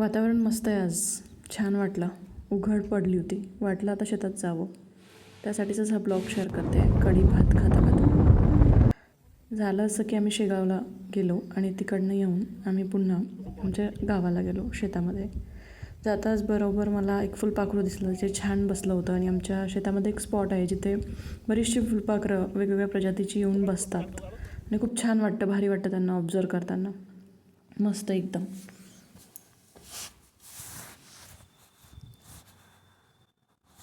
वातावरण मस्त आहे आज. छान वाटलं. उघड पडली होती. वाटलं आता शेतात जावं. त्यासाठीचाच हा ब्लॉग शेअर करते. कढी भात खाता खाता. झालं असं की आम्ही शेगावला गेलो आणि तिकडनं येऊन आम्ही पुन्हा आमच्या गावाला गेलो शेतामध्ये. जाताच बरोबर मला एक फुलपाखरू दिसलं. जे छान बसलं होतं आणि आमच्या शेतामध्ये एक स्पॉट आहे जिथे बरीचशी फुलपाखरं वेगवेगळ्या प्रजातीची येऊन बसतात. आणि खूप छान वाटतं. भारी वाटतं त्यांना ऑब्झर्व करताना. मस्त एकदम.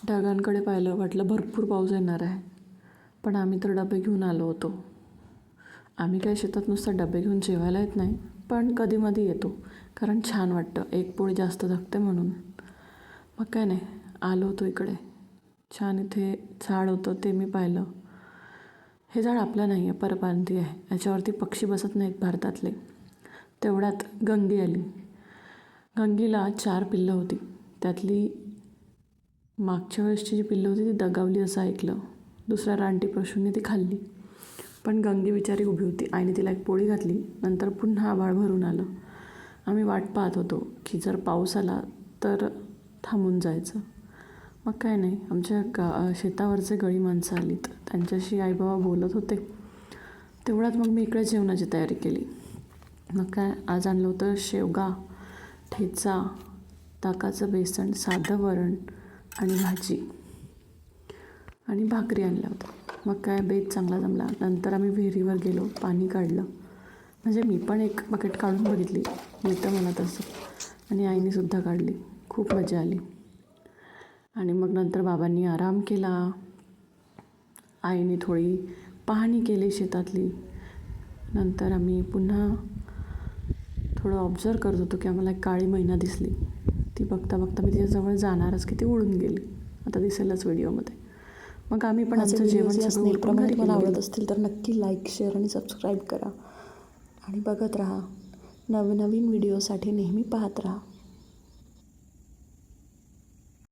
ढगांकडे पाहिलं वाटलं भरपूर पाऊस येणार आहे. पण आम्ही तर डबे घेऊन आलो होतो. आम्ही काय शेतात नुसतं डबे घेऊन जेवायला येत नाही पण कधीमधी येतो. कारण छान वाटतं एक पोळी जास्त धकते म्हणून. मग काय नाही आलो होतो इकडे. छान इथे झाड होतं ते मी पाहिलं. हे झाड आपलं नाही आहे परप्रांती आहे. याच्यावरती पक्षी बसत नाहीत भारतातले. तेवढ्यात गंगी आली. गंगीला चार पिल्लं होती. त्यातली मागच्या वेळेसची जी पिल्लं होती ती दगावली असं ऐकलं. दुसऱ्या रानटी पशूंनी ती खाल्ली. पण गंगी बिचारी उभी होती. आईने तिला एक पोळी घातली. नंतर पुन्हा आभाळ भरून आलं. आम्ही वाट पाहत होतो की जर पाऊस आला तर थांबून जायचं. मग काय नाही. आमच्या गा शेतावरचे गळी माणसं आलीत. त्यांच्याशी आईबाबा बोलत होते. तेवढ्यात मग मी इकडे जेवणाची तयारी केली. मग काय आज आणलं होतं शेवगा ठेचा ताकाचं बेसन साधं वरण आणि भाजी. आणि भाकरी आणल्या होत्या. मग काय बेत चांगला जमला. नंतर आम्ही विहिरीवर गेलो. पाणी काढलं. म्हणजे मी पण एक बकेट काढून बघितली. येतं मला तसं. आणि आईनेसुद्धा काढली. खूप मजा आली. आणि मग नंतर बाबांनी आराम केला. आईने थोडी पाहणी केली शेतातली. नंतर आम्ही पुन्हा थोडं ऑब्झर्व करत होतो की आम्हाला एक काळी महिना दिसली. ती बघता बघता मी तिच्याजवळ जाणारच की ती उडून गेली. आता दिसेलच व्हिडिओमध्ये. मग आम्ही पण आमचं जेवण सगळं तुम्हाला. आवडत असतील तर नक्की लाईक शेअर आणि सबस्क्राईब करा. आणि बघत राहा. नवनवीन व्हिडिओसाठी नेहमी पाहत राहा.